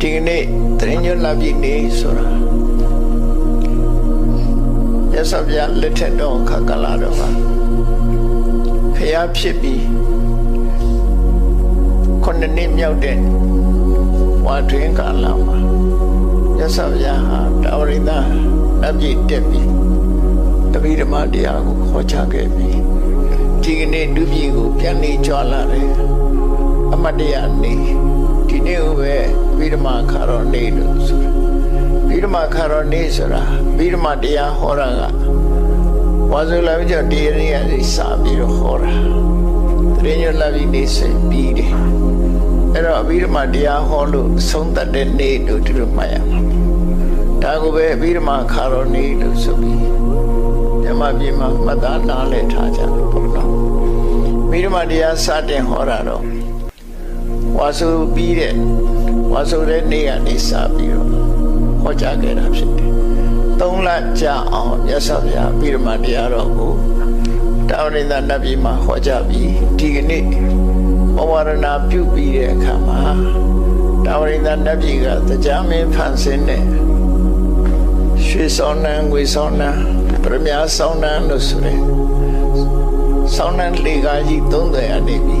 ဒီကနေ့တရင်ညွတ်လာပြီနေဆိုတာရသဗျာလက်ထက်တော့ခကလာတော့ပါဖျားဖြစ်ပြီးခုနှစ်နှစ်မြောက်တဲ့ဝါတွင်ကာလမှာရသဗျာဟာတာဝရိသနတ်ပြည်တက်ပြီးတပိဓမ္မတရားကိုခေါ်ချခဲ့ပြီးဒီကနေ့လူပြည်ကိုပြန်နေကြွလာတယ်အမတ်တရားနေ ဒီနေ့ကိုပဲဗိဓမာခါရောနေလို့ဆိုတာဗိဓမာခါရောနေဆိုတာဗိဓမာတရားဟောတာကဝါဇုလာဝိကျော်တရားရည်အစပြီးတော့ဟောတာတရင်ညလာပြီးနေစပြီးတယ်အဲ့တော့ဗိဓမာတရားဟောလို့ဆုံးသက်တဲ့နေ့လို့ဒီလိုမှတ်ရမှာဒါကိုပဲဗိဓမာခါရောနေလို့ဆိုပြီးမြမပြေမှာမှတ်သားနားလည်ထားကြလို့ပေါ့နော်ဗိဓမာတရားစတင်ဟောတာတော့ ဝါစုပြီးတဲ့ဝါစုတဲ့နေ့ကနေစပြီးတော့ဟောကြားခဲ့တာဖြစ်တယ်။သုံးလကြာအောင်မြတ်စွာဘုရားပြီးဓမ္မတရားတော်ကိုတာဝရိန္ဒနတ်ပြည်မှာဟောကြားပြီးဒီကနေ့ဘဝရဏပြုပြီးတဲ့အခါမှာတာဝရိန္ဒနတ်ပြည်ကတရားမင်းဖန်ဆင်းတဲ့ရွှေဆောင်နှံငွေဆောင်နှံပရမညာဆောင်နှံလို့ဆိုရင်ဆောင်းနှံလေကားကြီး30အနေပြီ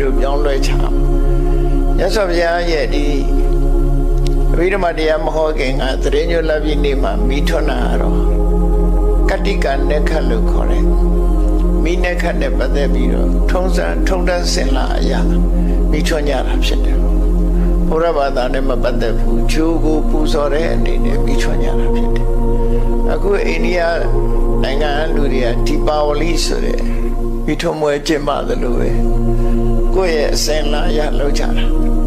လိုပြောင်းလဲချာမြတ်စွာဘုရားရဲ့ဒီအဘိဓမ္မာတရားမဟောခင်ကတရင်ညလာပြည်နေ့မှာမိထွန်းတာတော့ကတိကနက္ခလို့ခေါ်တယ်မိနက္ခနဲ့ပတ်သက်ပြီးတော့ထုံးစံထုံးတမ်းစင်လာအရာမိထွန်းကြတာဖြစ်တယ်ဘုရားဘာသာနဲ့မပတ်သက်ဘူးဂျိုးကိုပူဇော်တဲ့အနေနဲ့မိထွန်းကြတာဖြစ်တယ်အခုအိန္ဒိယနိုင်ငံလူတွေကဒီပါဝလီဆိုတဲ့မိထွန်းမွဲကျင်းပသလိုပဲ ကိုယ့်ရဲ့အစင်လာရလောက်ကြတာ